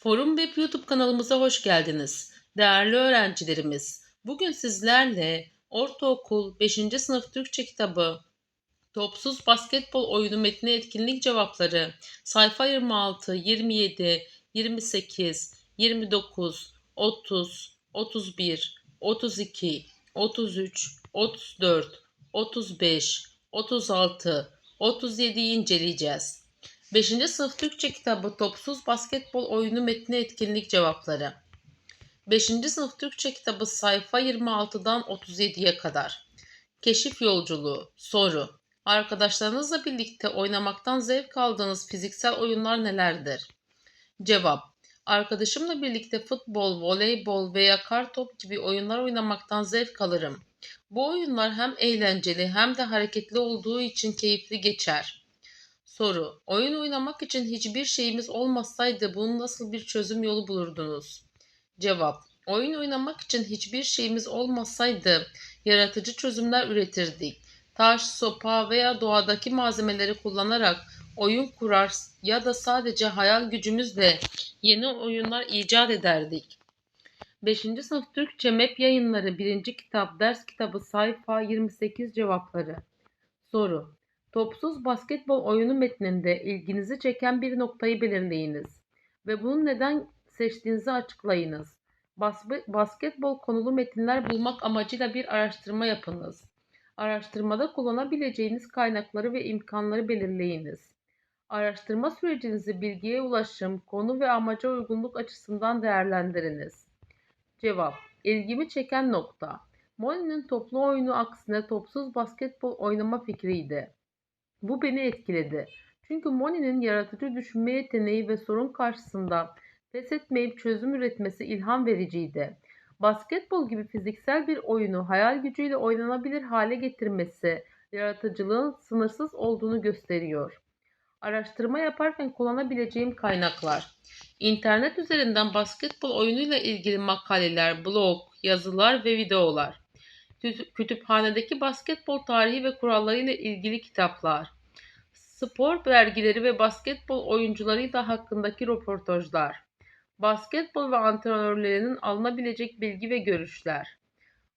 Forum Web YouTube kanalımıza hoş geldiniz. Değerli öğrencilerimiz, bugün sizlerle Ortaokul 5. sınıf Türkçe kitabı Topsuz Basketbol Oyunu Metni Etkinlik Cevapları sayfa 26, 27, 28, 29, 30, 31, 32, 33, 34, 35, 36, 37'yi inceleyeceğiz. 5. sınıf Türkçe kitabı Topsuz Basketbol Oyunu Metni Etkinlik Cevapları 5. sınıf Türkçe kitabı sayfa 26'dan 37'ye kadar. Keşif yolculuğu. Soru. Arkadaşlarınızla birlikte oynamaktan zevk aldığınız fiziksel oyunlar nelerdir? Cevap. Arkadaşımla birlikte futbol, voleybol veya kartop gibi oyunlar oynamaktan zevk alırım. Bu oyunlar hem eğlenceli hem de hareketli olduğu için keyifli geçer. Soru. Oyun oynamak için hiçbir şeyimiz olmasaydı bunun nasıl bir çözüm yolu bulurdunuz? Cevap. Oyun oynamak için hiçbir şeyimiz olmasaydı yaratıcı çözümler üretirdik. Taş, sopa veya doğadaki malzemeleri kullanarak oyun kurar ya da sadece hayal gücümüzle yeni oyunlar icat ederdik. 5. sınıf Türkçe MEP yayınları 1. kitap ders kitabı sayfa 28 cevapları. Soru. Topsuz basketbol oyunu metninde ilginizi çeken bir noktayı belirleyiniz ve bunu neden seçtiğinizi açıklayınız. Bas- basketbol konulu metinler bulmak amacıyla bir araştırma yapınız. Araştırmada kullanabileceğiniz kaynakları ve imkanları belirleyiniz. Araştırma sürecinizi bilgiye ulaşım, konu ve amaca uygunluk açısından değerlendiriniz. Cevap. İlgimi çeken nokta. Molly'nin toplu oyunu aksine topsuz basketbol oynama fikriydi. Bu beni etkiledi. Çünkü Moni'nin yaratıcı düşünme yeteneği ve sorun karşısında pes etmeyip çözüm üretmesi ilham vericiydi. Basketbol gibi fiziksel bir oyunu hayal gücüyle oynanabilir hale getirmesi yaratıcılığın sınırsız olduğunu gösteriyor. Araştırma yaparken kullanabileceğim kaynaklar. İnternet üzerinden basketbol oyunuyla ilgili makaleler, blog, yazılar ve videolar. Tü- Kütüphanedeki basketbol tarihi ve kurallarıyla ilgili kitaplar. Spor dergileri ve basketbol oyuncularıyla hakkındaki röportajlar. Basketbol ve antrenörlerinin alınabilecek bilgi ve görüşler.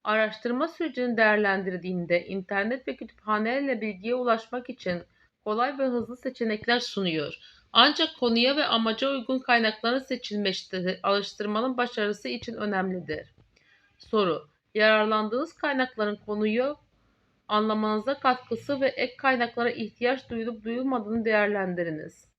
Araştırma sürecini değerlendirdiğinde internet ve kütüphanelerle bilgiye ulaşmak için kolay ve hızlı seçenekler sunuyor. Ancak konuya ve amaca uygun kaynakların seçilmesi alıştırmanın başarısı için önemlidir. Soru. Yararlandığınız kaynakların konuyu anlamanıza katkısı ve ek kaynaklara ihtiyaç duyulup duyulmadığını değerlendiriniz.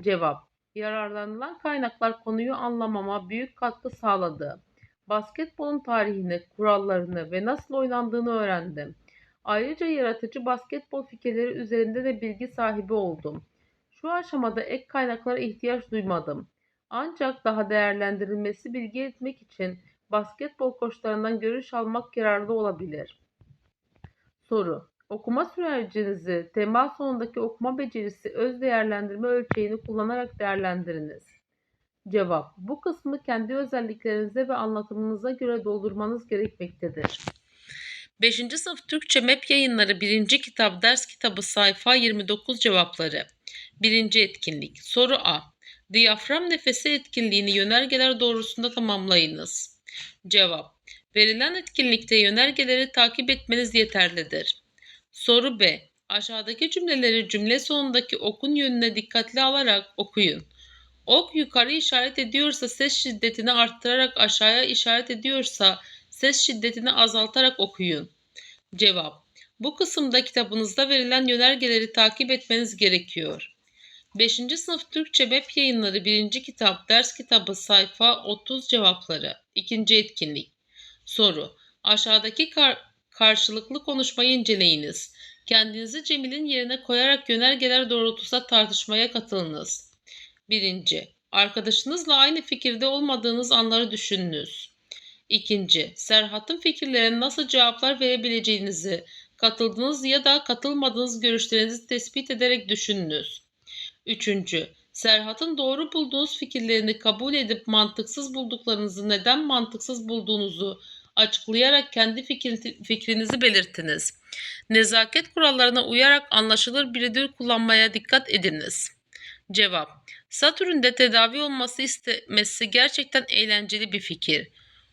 Cevap. Yararlanılan kaynaklar konuyu anlamama büyük katkı sağladı. Basketbolun tarihini, kurallarını ve nasıl oynandığını öğrendim. Ayrıca yaratıcı basketbol fikirleri üzerinde de bilgi sahibi oldum. Şu aşamada ek kaynaklara ihtiyaç duymadım. Ancak daha değerlendirilmesi bilgi etmek için basketbol koçlarından görüş almak yararlı olabilir. Soru. Okuma sürecinizi tema sonundaki okuma becerisi öz değerlendirme ölçeğini kullanarak değerlendiriniz. Cevap. Bu kısmı kendi özelliklerinize ve anlatımınıza göre doldurmanız gerekmektedir. 5. sınıf Türkçe MEP yayınları 1. kitap ders kitabı sayfa 29 cevapları. 1. etkinlik. Soru A. Diyafram nefesi etkinliğini yönergeler doğrusunda tamamlayınız. Cevap. Verilen etkinlikte yönergeleri takip etmeniz yeterlidir. Soru B. Aşağıdaki cümleleri cümle sonundaki okun yönüne dikkatli alarak okuyun. Ok yukarı işaret ediyorsa ses şiddetini arttırarak aşağıya işaret ediyorsa ses şiddetini azaltarak okuyun. Cevap. Bu kısımda kitabınızda verilen yönergeleri takip etmeniz gerekiyor. 5. sınıf Türkçe web yayınları 1. kitap ders kitabı sayfa 30 cevapları. 2. etkinlik. Soru. Aşağıdaki kar- karşılıklı konuşmayı inceleyiniz. Kendinizi Cemil'in yerine koyarak yönergeler doğrultusunda tartışmaya katılınız. 1. Arkadaşınızla aynı fikirde olmadığınız anları düşününüz. 2. Serhat'ın fikirlerine nasıl cevaplar verebileceğinizi, katıldığınız ya da katılmadığınız görüşlerinizi tespit ederek düşününüz. 3. Serhat'ın doğru bulduğunuz fikirlerini kabul edip mantıksız bulduklarınızı neden mantıksız bulduğunuzu açıklayarak kendi fikrinizi belirtiniz. Nezaket kurallarına uyarak anlaşılır bir dil kullanmaya dikkat ediniz. Cevap. Satürn'de tedavi olması istemesi gerçekten eğlenceli bir fikir.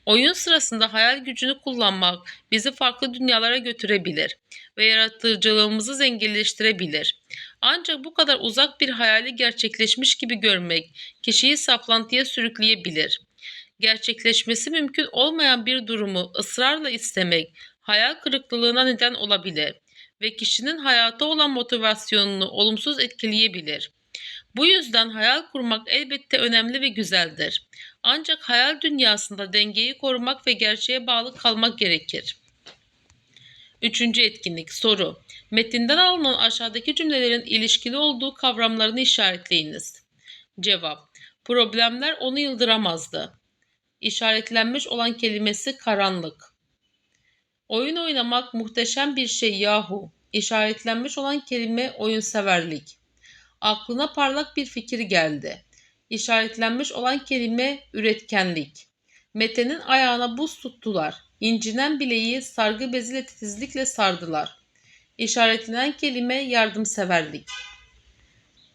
Oyun sırasında hayal gücünü kullanmak bizi farklı dünyalara götürebilir ve yaratıcılığımızı zenginleştirebilir. Ancak bu kadar uzak bir hayali gerçekleşmiş gibi görmek kişiyi saplantıya sürükleyebilir. Gerçekleşmesi mümkün olmayan bir durumu ısrarla istemek hayal kırıklığına neden olabilir ve kişinin hayata olan motivasyonunu olumsuz etkileyebilir. Bu yüzden hayal kurmak elbette önemli ve güzeldir. Ancak hayal dünyasında dengeyi korumak ve gerçeğe bağlı kalmak gerekir. Üçüncü etkinlik soru. Metinden alınan aşağıdaki cümlelerin ilişkili olduğu kavramlarını işaretleyiniz. Cevap. Problemler onu yıldıramazdı. İşaretlenmiş olan kelimesi karanlık. Oyun oynamak muhteşem bir şey yahu. İşaretlenmiş olan kelime oyunseverlik. Aklına parlak bir fikir geldi. İşaretlenmiş olan kelime üretkenlik. Mete'nin ayağına buz tuttular. İncinen bileği sargı beziyle titizlikle sardılar. İşaretlenen kelime yardımseverlik.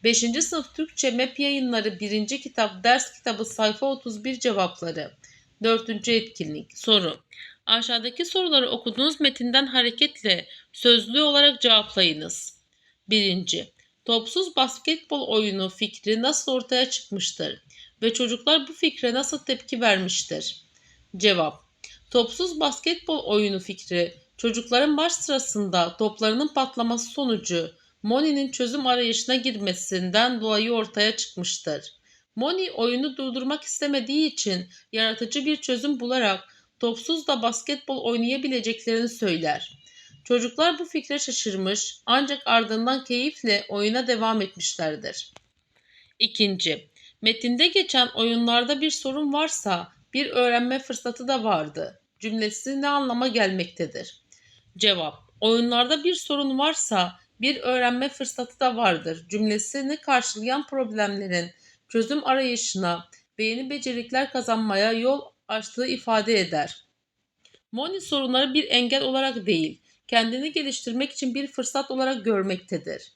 5. sınıf Türkçe MEP yayınları 1. kitap ders kitabı sayfa 31 cevapları. 4. etkinlik soru. Aşağıdaki soruları okuduğunuz metinden hareketle sözlü olarak cevaplayınız. 1. Topsuz basketbol oyunu fikri nasıl ortaya çıkmıştır ve çocuklar bu fikre nasıl tepki vermiştir? Cevap Topsuz basketbol oyunu fikri çocukların maç sırasında toplarının patlaması sonucu Moni'nin çözüm arayışına girmesinden dolayı ortaya çıkmıştır. Moni oyunu durdurmak istemediği için yaratıcı bir çözüm bularak topsuz da basketbol oynayabileceklerini söyler. Çocuklar bu fikre şaşırmış ancak ardından keyifle oyuna devam etmişlerdir. İkinci, metinde geçen oyunlarda bir sorun varsa bir öğrenme fırsatı da vardı. Cümlesi ne anlama gelmektedir? Cevap, oyunlarda bir sorun varsa bir öğrenme fırsatı da vardır. Cümlesini karşılayan problemlerin çözüm arayışına ve yeni becerilikler kazanmaya yol açtığı ifade eder. Moni sorunları bir engel olarak değil, kendini geliştirmek için bir fırsat olarak görmektedir.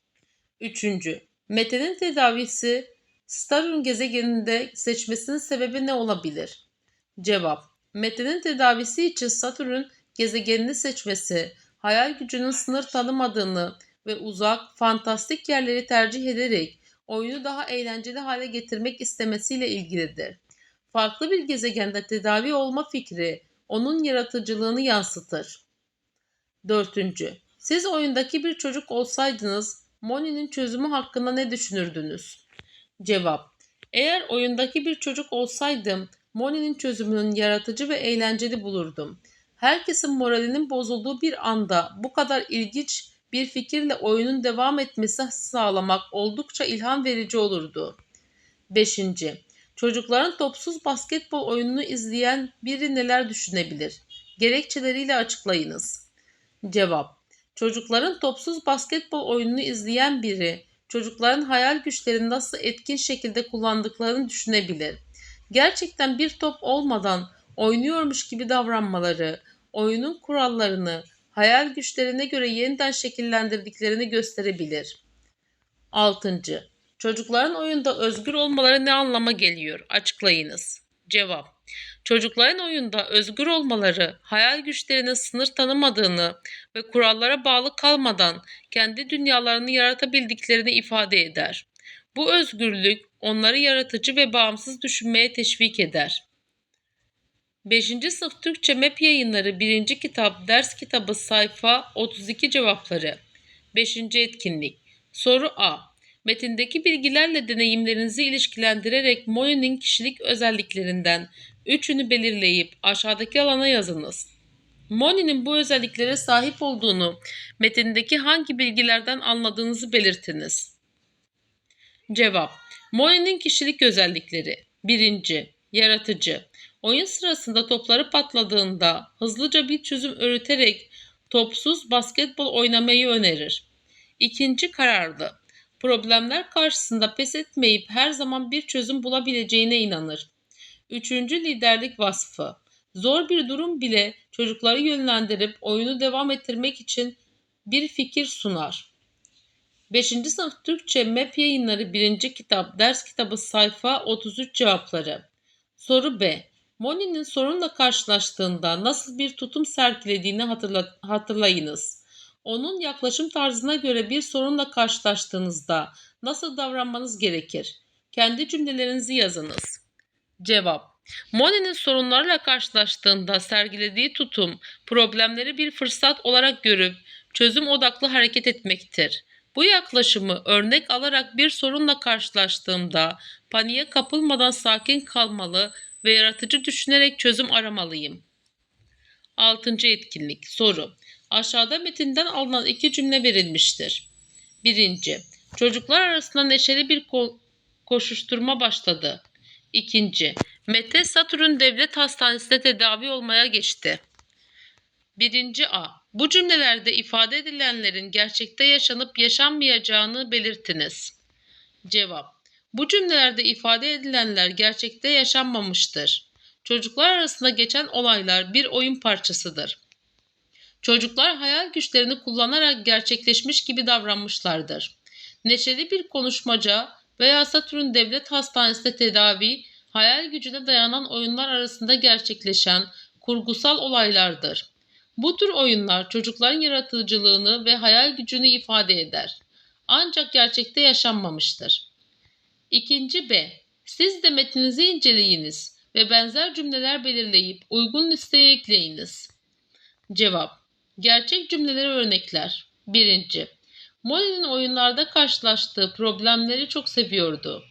Üçüncü, Mete'nin tedavisi Starun gezegeninde seçmesinin sebebi ne olabilir? Cevap, Mete'nin tedavisi için Satürn gezegenini seçmesi, hayal gücünün sınır tanımadığını ve uzak, fantastik yerleri tercih ederek oyunu daha eğlenceli hale getirmek istemesiyle ilgilidir. Farklı bir gezegende tedavi olma fikri onun yaratıcılığını yansıtır. Dördüncü, siz oyundaki bir çocuk olsaydınız Moni'nin çözümü hakkında ne düşünürdünüz? Cevap, eğer oyundaki bir çocuk olsaydım Moni'nin çözümünün yaratıcı ve eğlenceli bulurdum. Herkesin moralinin bozulduğu bir anda bu kadar ilginç bir fikirle oyunun devam etmesi sağlamak oldukça ilham verici olurdu. 5. Çocukların topsuz basketbol oyununu izleyen biri neler düşünebilir? Gerekçeleriyle açıklayınız. Cevap Çocukların topsuz basketbol oyununu izleyen biri, çocukların hayal güçlerini nasıl etkin şekilde kullandıklarını düşünebilir. Gerçekten bir top olmadan oynuyormuş gibi davranmaları, oyunun kurallarını, hayal güçlerine göre yeniden şekillendirdiklerini gösterebilir. 6. Çocukların oyunda özgür olmaları ne anlama geliyor? Açıklayınız. Cevap Çocukların oyunda özgür olmaları, hayal güçlerinin sınır tanımadığını ve kurallara bağlı kalmadan kendi dünyalarını yaratabildiklerini ifade eder. Bu özgürlük onları yaratıcı ve bağımsız düşünmeye teşvik eder. 5. sınıf Türkçe MEP yayınları 1. kitap ders kitabı sayfa 32 cevapları. 5. etkinlik. Soru A. Metindeki bilgilerle deneyimlerinizi ilişkilendirerek Moyni'nin kişilik özelliklerinden üçünü belirleyip aşağıdaki alana yazınız. Moni'nin bu özelliklere sahip olduğunu metindeki hangi bilgilerden anladığınızı belirtiniz. Cevap Moni'nin kişilik özellikleri 1. Yaratıcı Oyun sırasında topları patladığında hızlıca bir çözüm üreterek topsuz basketbol oynamayı önerir. İkinci kararlı. Problemler karşısında pes etmeyip her zaman bir çözüm bulabileceğine inanır. Üçüncü liderlik vasfı. Zor bir durum bile çocukları yönlendirip oyunu devam ettirmek için bir fikir sunar. 5. sınıf Türkçe MEP yayınları 1. kitap ders kitabı sayfa 33 cevapları. Soru B. Moni'nin sorunla karşılaştığında nasıl bir tutum sergilediğini hatırla- hatırlayınız. Onun yaklaşım tarzına göre bir sorunla karşılaştığınızda nasıl davranmanız gerekir? Kendi cümlelerinizi yazınız. Cevap Monet'in sorunlarla karşılaştığında sergilediği tutum, problemleri bir fırsat olarak görüp çözüm odaklı hareket etmektir. Bu yaklaşımı örnek alarak bir sorunla karşılaştığımda paniğe kapılmadan sakin kalmalı ve yaratıcı düşünerek çözüm aramalıyım. 6. etkinlik soru. Aşağıda metinden alınan iki cümle verilmiştir. 1. Çocuklar arasında neşeli bir ko- koşuşturma başladı. 2. Mete Satürn Devlet Hastanesi'nde tedavi olmaya geçti. 1. A. Bu cümlelerde ifade edilenlerin gerçekte yaşanıp yaşanmayacağını belirtiniz. Cevap. Bu cümlelerde ifade edilenler gerçekte yaşanmamıştır. Çocuklar arasında geçen olaylar bir oyun parçasıdır. Çocuklar hayal güçlerini kullanarak gerçekleşmiş gibi davranmışlardır. Neşeli bir konuşmaca veya Satürn Devlet Hastanesi'nde tedavi, hayal gücüne dayanan oyunlar arasında gerçekleşen kurgusal olaylardır. Bu tür oyunlar çocukların yaratıcılığını ve hayal gücünü ifade eder. Ancak gerçekte yaşanmamıştır. İkinci B. Siz de metninizi inceleyiniz ve benzer cümleler belirleyip uygun listeye ekleyiniz. Cevap. Gerçek cümleleri örnekler. 1. Molly'nin oyunlarda karşılaştığı problemleri çok seviyordu.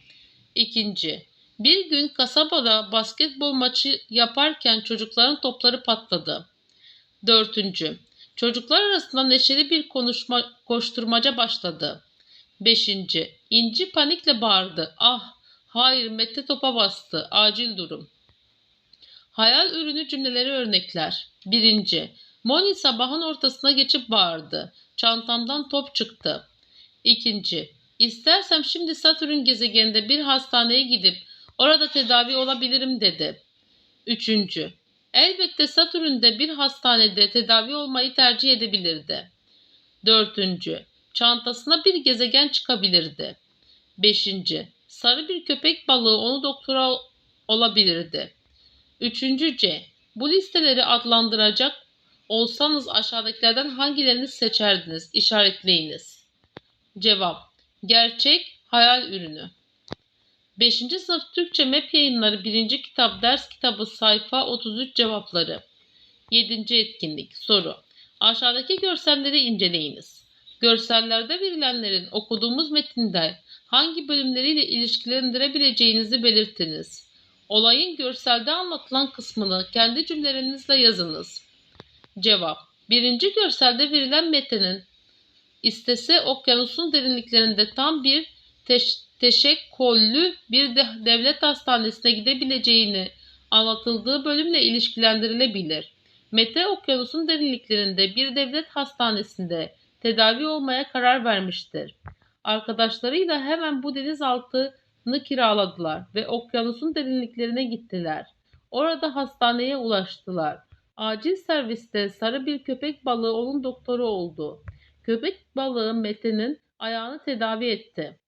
2. Bir gün kasabada basketbol maçı yaparken çocukların topları patladı. 4. Çocuklar arasında neşeli bir konuşma koşturmaca başladı. 5. İnci panikle bağırdı. Ah, hayır Mete topa bastı. Acil durum. Hayal ürünü cümleleri örnekler. 1. Moni sabahın ortasına geçip bağırdı. Çantamdan top çıktı. 2. İstersem şimdi Satürn gezegeninde bir hastaneye gidip orada tedavi olabilirim dedi. 3. Elbette Satürn'de bir hastanede tedavi olmayı tercih edebilirdi. 4. Çantasına bir gezegen çıkabilirdi. 5. Sarı bir köpek balığı onu doktora olabilirdi. 3. C. Bu listeleri adlandıracak olsanız aşağıdakilerden hangilerini seçerdiniz? İşaretleyiniz. Cevap. Gerçek hayal ürünü. 5. sınıf Türkçe MEP yayınları 1. kitap ders kitabı sayfa 33 cevapları. 7. etkinlik soru. Aşağıdaki görselleri inceleyiniz. Görsellerde verilenlerin okuduğumuz metinde hangi bölümleriyle ilişkilendirebileceğinizi belirtiniz. Olayın görselde anlatılan kısmını kendi cümlelerinizle yazınız. Cevap. Birinci görselde verilen metinin istese okyanusun derinliklerinde tam bir teş teşekküllü bir de devlet hastanesine gidebileceğini anlatıldığı bölümle ilişkilendirilebilir. Mete okyanusun derinliklerinde bir devlet hastanesinde tedavi olmaya karar vermiştir. Arkadaşlarıyla hemen bu denizaltını kiraladılar ve okyanusun derinliklerine gittiler. Orada hastaneye ulaştılar. Acil serviste sarı bir köpek balığı onun doktoru oldu. Köpek balığı Mete'nin ayağını tedavi etti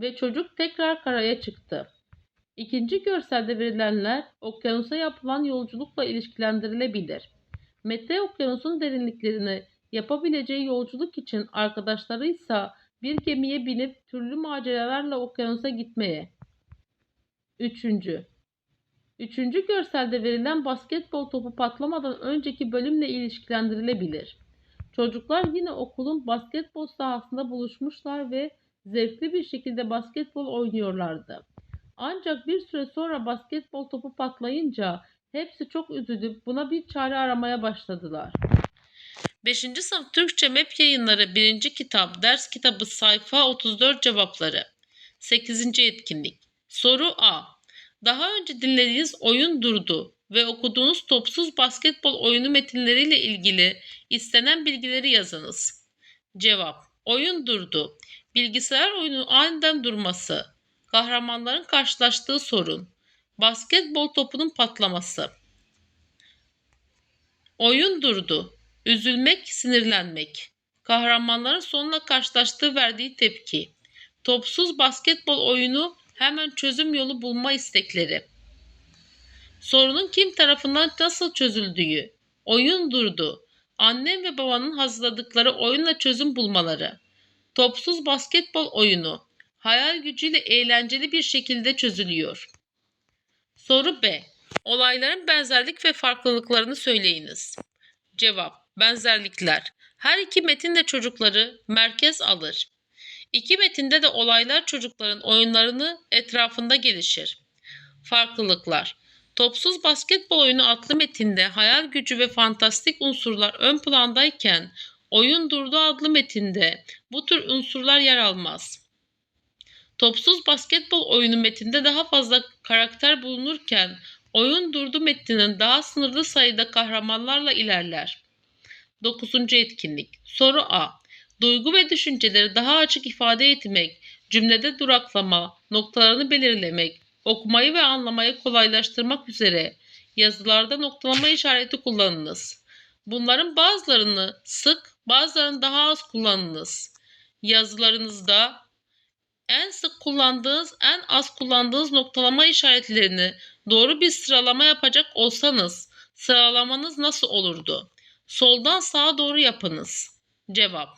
ve çocuk tekrar karaya çıktı. İkinci görselde verilenler okyanusa yapılan yolculukla ilişkilendirilebilir. Mete okyanusun derinliklerine yapabileceği yolculuk için arkadaşları ise bir gemiye binip türlü maceralarla okyanusa gitmeye. Üçüncü. Üçüncü görselde verilen basketbol topu patlamadan önceki bölümle ilişkilendirilebilir. Çocuklar yine okulun basketbol sahasında buluşmuşlar ve zevkli bir şekilde basketbol oynuyorlardı. Ancak bir süre sonra basketbol topu patlayınca hepsi çok üzülüp buna bir çare aramaya başladılar. 5. sınıf Türkçe MEP yayınları 1. kitap ders kitabı sayfa 34 cevapları. 8. etkinlik. Soru A. Daha önce dinlediğiniz oyun durdu ve okuduğunuz topsuz basketbol oyunu metinleriyle ilgili istenen bilgileri yazınız. Cevap. Oyun durdu. Bilgisayar oyunun aniden durması. Kahramanların karşılaştığı sorun. Basketbol topunun patlaması. Oyun durdu. Üzülmek, sinirlenmek. Kahramanların sonuna karşılaştığı verdiği tepki. Topsuz basketbol oyunu hemen çözüm yolu bulma istekleri. Sorunun kim tarafından nasıl çözüldüğü. Oyun durdu. Annem ve babanın hazırladıkları oyunla çözüm bulmaları. Topsuz basketbol oyunu hayal gücüyle eğlenceli bir şekilde çözülüyor. Soru B. Olayların benzerlik ve farklılıklarını söyleyiniz. Cevap: Benzerlikler. Her iki metin de çocukları merkez alır. İki metinde de olaylar çocukların oyunlarını etrafında gelişir. Farklılıklar. Topsuz basketbol oyunu adlı metinde hayal gücü ve fantastik unsurlar ön plandayken Oyun Durdu adlı metinde bu tür unsurlar yer almaz. Topsuz basketbol oyunu metinde daha fazla karakter bulunurken Oyun Durdu metninin daha sınırlı sayıda kahramanlarla ilerler. 9. etkinlik. Soru A. Duygu ve düşünceleri daha açık ifade etmek, cümlede duraklama, noktalarını belirlemek, okumayı ve anlamayı kolaylaştırmak üzere yazılarda noktalama işareti kullanınız. Bunların bazılarını sık, bazılarını daha az kullanınız. Yazılarınızda en sık kullandığınız, en az kullandığınız noktalama işaretlerini doğru bir sıralama yapacak olsanız sıralamanız nasıl olurdu? Soldan sağa doğru yapınız. Cevap: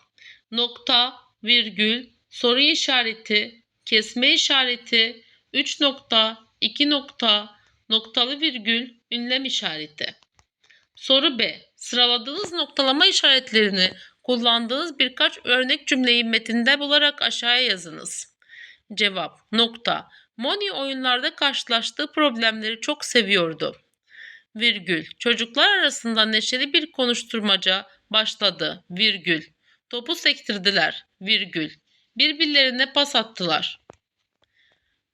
Nokta, virgül, soru işareti, kesme işareti, 3 nokta, 2 nokta, noktalı virgül, ünlem işareti. Soru B. Sıraladığınız noktalama işaretlerini kullandığınız birkaç örnek cümleyi metinde bularak aşağıya yazınız. Cevap: Nokta. Moni oyunlarda karşılaştığı problemleri çok seviyordu. Virgül. Çocuklar arasında neşeli bir konuşturmaca başladı. Virgül. Topu sektirdiler. Virgül. Birbirlerine pas attılar.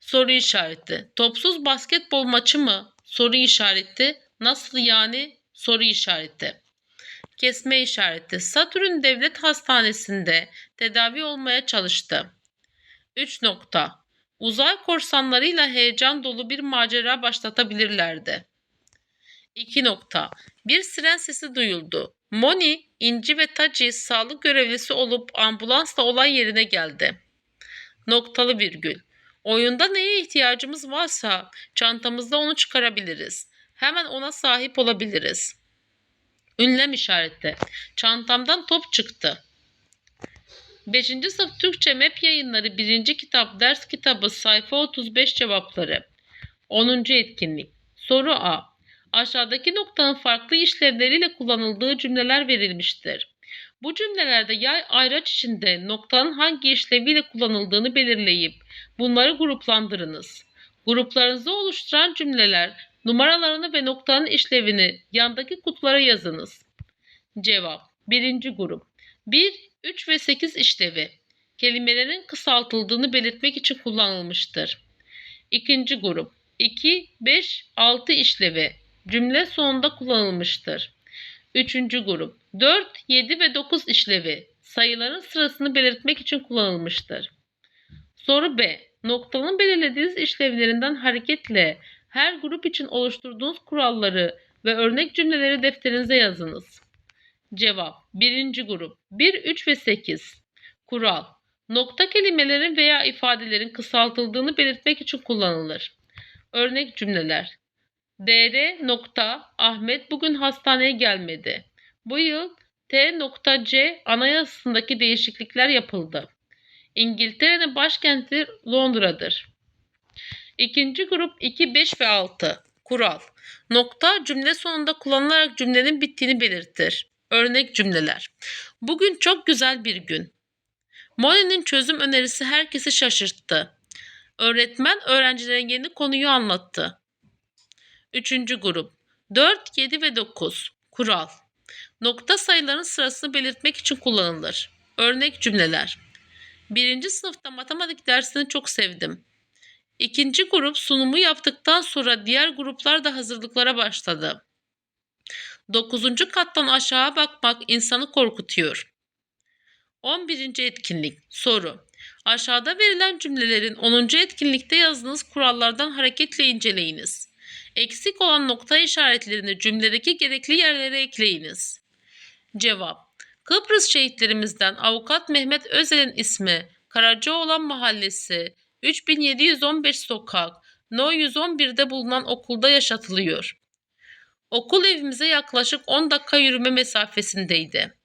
Soru işareti. Topsuz basketbol maçı mı? Soru işareti. Nasıl yani? Soru işareti. Kesme işareti. Satürn Devlet Hastanesi'nde tedavi olmaya çalıştı. 3 nokta. Uzay korsanlarıyla heyecan dolu bir macera başlatabilirlerdi. 2 nokta. Bir siren sesi duyuldu. Moni, İnci ve Taci sağlık görevlisi olup ambulansla olay yerine geldi. Noktalı virgül. Oyunda neye ihtiyacımız varsa çantamızda onu çıkarabiliriz. Hemen ona sahip olabiliriz. Ünlem işareti. Çantamdan top çıktı. 5. sınıf Türkçe MEP yayınları 1. kitap ders kitabı sayfa 35 cevapları. 10. etkinlik. Soru A. Aşağıdaki noktanın farklı işlevleriyle kullanıldığı cümleler verilmiştir. Bu cümlelerde yay ayraç içinde noktanın hangi işleviyle kullanıldığını belirleyip bunları gruplandırınız. Gruplarınızı oluşturan cümleler numaralarını ve noktanın işlevini yandaki kutulara yazınız. Cevap 1. grup 1, 3 ve 8 işlevi kelimelerin kısaltıldığını belirtmek için kullanılmıştır. İkinci grup 2, 5, 6 işlevi cümle sonunda kullanılmıştır. Üçüncü grup 4, 7 ve 9 işlevi sayıların sırasını belirtmek için kullanılmıştır. Soru B. Noktanın belirlediğiniz işlevlerinden hareketle her grup için oluşturduğunuz kuralları ve örnek cümleleri defterinize yazınız. Cevap 1. grup 1, 3 ve 8 Kural Nokta kelimelerin veya ifadelerin kısaltıldığını belirtmek için kullanılır. Örnek cümleler Dr. Nokta Ahmet bugün hastaneye gelmedi. Bu yıl T. Nokta C anayasasındaki değişiklikler yapıldı. İngiltere'nin başkenti Londra'dır. İkinci grup 2, 5 ve 6. Kural. Nokta cümle sonunda kullanılarak cümlenin bittiğini belirtir. Örnek cümleler. Bugün çok güzel bir gün. Moni'nin çözüm önerisi herkesi şaşırttı. Öğretmen öğrencilerin yeni konuyu anlattı. Üçüncü grup 4, 7 ve 9. Kural. Nokta sayıların sırasını belirtmek için kullanılır. Örnek cümleler. Birinci sınıfta matematik dersini çok sevdim. İkinci grup sunumu yaptıktan sonra diğer gruplar da hazırlıklara başladı. Dokuzuncu kattan aşağı bakmak insanı korkutuyor. 11. etkinlik soru. Aşağıda verilen cümlelerin 10. etkinlikte yazdığınız kurallardan hareketle inceleyiniz. Eksik olan nokta işaretlerini cümledeki gerekli yerlere ekleyiniz. Cevap. Kıbrıs şehitlerimizden Avukat Mehmet Özel'in ismi Karacaoğlan Mahallesi 3715 sokak No 111'de bulunan okulda yaşatılıyor. Okul evimize yaklaşık 10 dakika yürüme mesafesindeydi.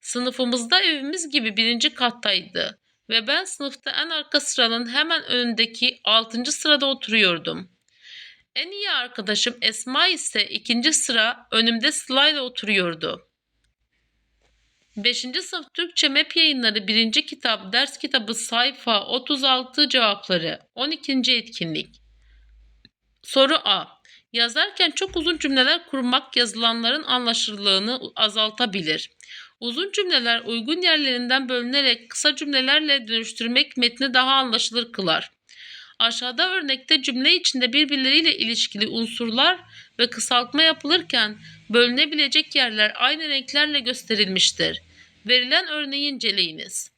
Sınıfımızda evimiz gibi birinci kattaydı ve ben sınıfta en arka sıranın hemen önündeki 6. sırada oturuyordum. En iyi arkadaşım Esma ise ikinci sıra önümde sırayla oturuyordu. 5. sınıf Türkçe MEP yayınları 1. kitap ders kitabı sayfa 36 cevapları 12. etkinlik Soru A. Yazarken çok uzun cümleler kurmak yazılanların anlaşılırlığını azaltabilir. Uzun cümleler uygun yerlerinden bölünerek kısa cümlelerle dönüştürmek metni daha anlaşılır kılar. Aşağıda örnekte cümle içinde birbirleriyle ilişkili unsurlar ve kısaltma yapılırken bölünebilecek yerler aynı renklerle gösterilmiştir. Verilen örneği inceleyiniz.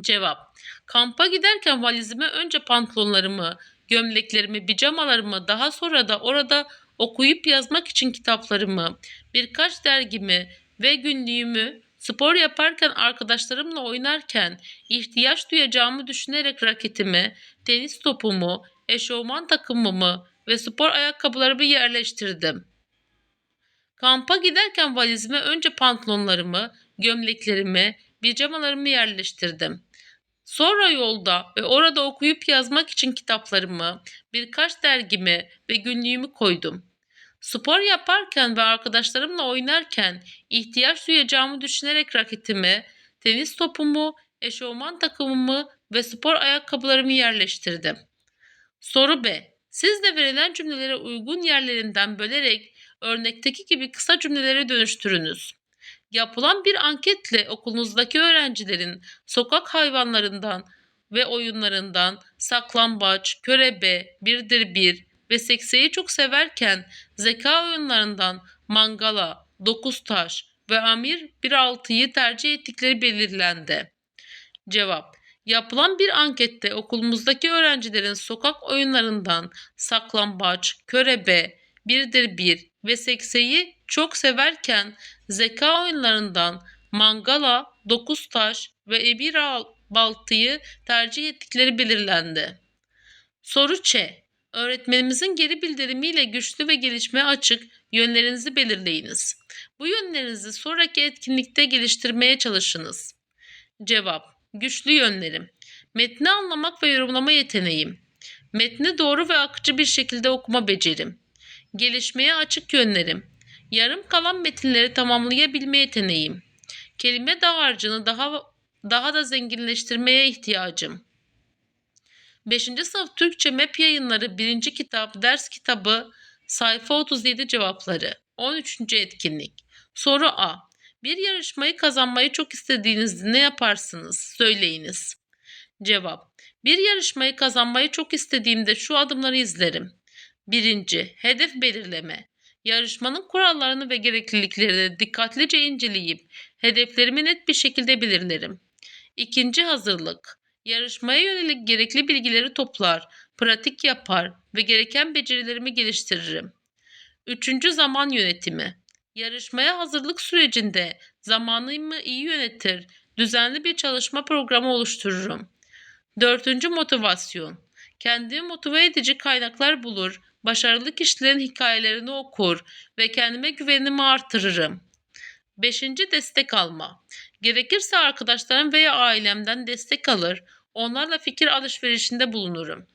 Cevap. Kampa giderken valizime önce pantolonlarımı, gömleklerimi, pijamalarımı, daha sonra da orada okuyup yazmak için kitaplarımı, birkaç dergimi ve günlüğümü, spor yaparken arkadaşlarımla oynarken ihtiyaç duyacağımı düşünerek raketimi, tenis topumu, eşofman takımımı ve spor ayakkabılarımı yerleştirdim. Kampa giderken valizime önce pantolonlarımı, gömleklerimi, pijamalarımı yerleştirdim. Sonra yolda ve orada okuyup yazmak için kitaplarımı, birkaç dergimi ve günlüğümü koydum. Spor yaparken ve arkadaşlarımla oynarken ihtiyaç duyacağımı düşünerek raketimi, tenis topumu, eşofman takımımı ve spor ayakkabılarımı yerleştirdim. Soru B. Siz de verilen cümlelere uygun yerlerinden bölerek örnekteki gibi kısa cümlelere dönüştürünüz. Yapılan bir anketle okulunuzdaki öğrencilerin sokak hayvanlarından ve oyunlarından saklambaç, körebe, birdir bir ve sekseyi çok severken zeka oyunlarından mangala, dokuz taş ve amir 1.6'yı tercih ettikleri belirlendi. Cevap Yapılan bir ankette okulumuzdaki öğrencilerin sokak oyunlarından saklambaç, körebe, birdir bir ve sekseyi çok severken zeka oyunlarından mangala, dokuz taş ve ebir baltıyı tercih ettikleri belirlendi. Soru Ç. Öğretmenimizin geri bildirimiyle güçlü ve gelişmeye açık yönlerinizi belirleyiniz. Bu yönlerinizi sonraki etkinlikte geliştirmeye çalışınız. Cevap Güçlü yönlerim. Metni anlamak ve yorumlama yeteneğim. Metni doğru ve akıcı bir şekilde okuma becerim. Gelişmeye açık yönlerim. Yarım kalan metinleri tamamlayabilme yeteneğim. Kelime dağarcığını daha daha da zenginleştirmeye ihtiyacım. 5. sınıf Türkçe MEP yayınları 1. kitap ders kitabı sayfa 37 cevapları 13. etkinlik Soru A Bir yarışmayı kazanmayı çok istediğinizde ne yaparsınız? Söyleyiniz. Cevap Bir yarışmayı kazanmayı çok istediğimde şu adımları izlerim. Birinci, hedef belirleme. Yarışmanın kurallarını ve gerekliliklerini dikkatlice inceleyip hedeflerimi net bir şekilde belirlerim. İkinci hazırlık. Yarışmaya yönelik gerekli bilgileri toplar, pratik yapar ve gereken becerilerimi geliştiririm. Üçüncü zaman yönetimi. Yarışmaya hazırlık sürecinde zamanımı iyi yönetir, düzenli bir çalışma programı oluştururum. Dördüncü motivasyon. Kendimi motive edici kaynaklar bulur, başarılı kişilerin hikayelerini okur ve kendime güvenimi artırırım. Beşinci destek alma. Gerekirse arkadaşlarım veya ailemden destek alır, onlarla fikir alışverişinde bulunurum.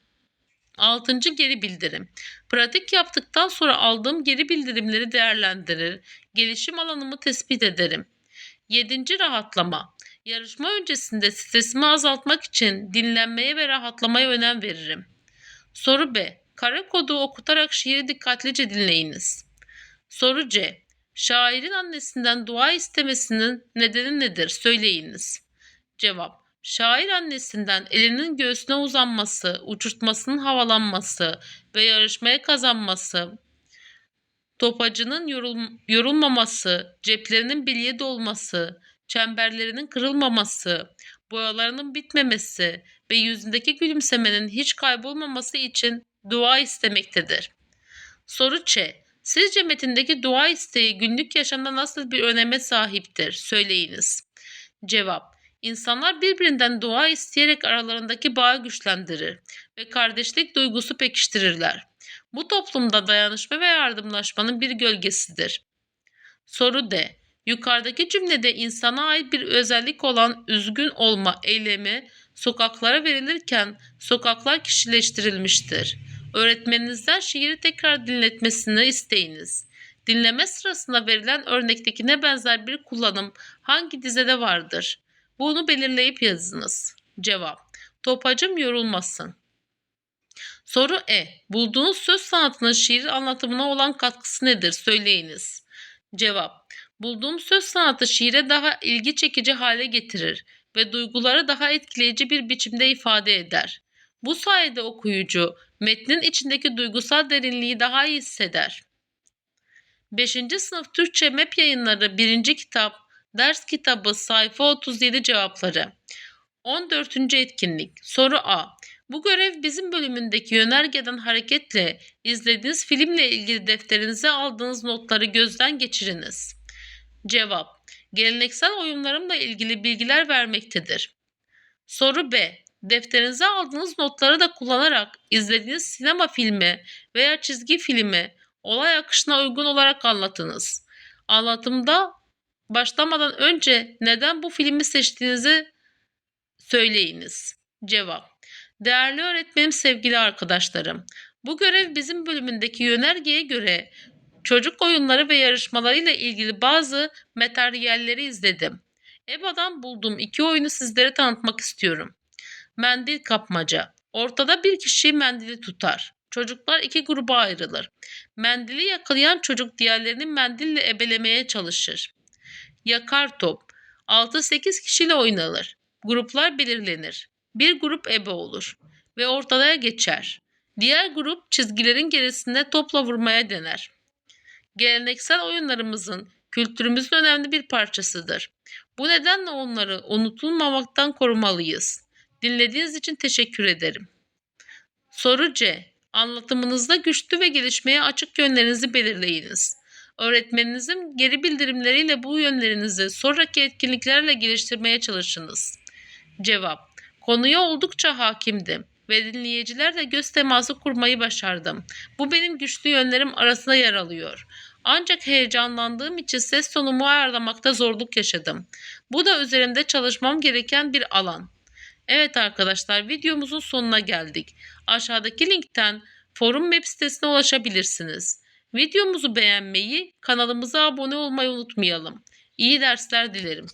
Altıncı geri bildirim. Pratik yaptıktan sonra aldığım geri bildirimleri değerlendirir, gelişim alanımı tespit ederim. Yedinci rahatlama. Yarışma öncesinde stresimi azaltmak için dinlenmeye ve rahatlamaya önem veririm. Soru B. Kare kodu okutarak şiiri dikkatlice dinleyiniz. Soru C. Şairin annesinden dua istemesinin nedeni nedir? Söyleyiniz. Cevap. Şair annesinden elinin göğsüne uzanması, uçurtmasının havalanması ve yarışmaya kazanması, topacının yorul yorulmaması, ceplerinin bilye dolması, çemberlerinin kırılmaması, boyalarının bitmemesi ve yüzündeki gülümsemenin hiç kaybolmaması için dua istemektedir. Soru Ç. Sizce metindeki dua isteği günlük yaşamda nasıl bir öneme sahiptir? Söyleyiniz. Cevap. İnsanlar birbirinden dua isteyerek aralarındaki bağı güçlendirir ve kardeşlik duygusu pekiştirirler. Bu toplumda dayanışma ve yardımlaşmanın bir gölgesidir. Soru D. Yukarıdaki cümlede insana ait bir özellik olan üzgün olma eylemi sokaklara verilirken sokaklar kişileştirilmiştir. Öğretmeninizden şiiri tekrar dinletmesini isteyiniz. Dinleme sırasında verilen örnektekine benzer bir kullanım hangi dizede vardır? Bunu belirleyip yazınız. Cevap. Topacım yorulmasın. Soru E. Bulduğunuz söz sanatının şiir anlatımına olan katkısı nedir? Söyleyiniz. Cevap. Bulduğum söz sanatı şiire daha ilgi çekici hale getirir ve duyguları daha etkileyici bir biçimde ifade eder. Bu sayede okuyucu metnin içindeki duygusal derinliği daha iyi hisseder. 5. sınıf Türkçe MEP yayınları 1. kitap ders kitabı sayfa 37 cevapları. 14. etkinlik Soru A. Bu görev bizim bölümündeki yönergeden hareketle izlediğiniz filmle ilgili defterinize aldığınız notları gözden geçiriniz. Cevap. Geleneksel oyunlarımla ilgili bilgiler vermektedir. Soru B. Defterinize aldığınız notları da kullanarak izlediğiniz sinema filmi veya çizgi filmi olay akışına uygun olarak anlatınız. Anlatımda başlamadan önce neden bu filmi seçtiğinizi söyleyiniz. Cevap. Değerli öğretmenim, sevgili arkadaşlarım. Bu görev bizim bölümündeki yönergeye göre çocuk oyunları ve yarışmalarıyla ilgili bazı materyalleri izledim. EBA'dan bulduğum iki oyunu sizlere tanıtmak istiyorum. Mendil kapmaca. Ortada bir kişi mendili tutar. Çocuklar iki gruba ayrılır. Mendili yakalayan çocuk diğerlerini mendille ebelemeye çalışır. Yakar top. 6-8 kişiyle oynanır. Gruplar belirlenir. Bir grup ebe olur ve ortaya geçer. Diğer grup çizgilerin gerisinde topla vurmaya dener. Geleneksel oyunlarımızın kültürümüzün önemli bir parçasıdır. Bu nedenle onları unutulmamaktan korumalıyız. Dinlediğiniz için teşekkür ederim. Soru C. Anlatımınızda güçlü ve gelişmeye açık yönlerinizi belirleyiniz. Öğretmeninizin geri bildirimleriyle bu yönlerinizi sonraki etkinliklerle geliştirmeye çalışınız. Cevap. Konuya oldukça hakimdim ve dinleyicilerle göz teması kurmayı başardım. Bu benim güçlü yönlerim arasında yer alıyor. Ancak heyecanlandığım için ses tonumu ayarlamakta zorluk yaşadım. Bu da üzerimde çalışmam gereken bir alan. Evet arkadaşlar videomuzun sonuna geldik. Aşağıdaki linkten forum web sitesine ulaşabilirsiniz. Videomuzu beğenmeyi, kanalımıza abone olmayı unutmayalım. İyi dersler dilerim.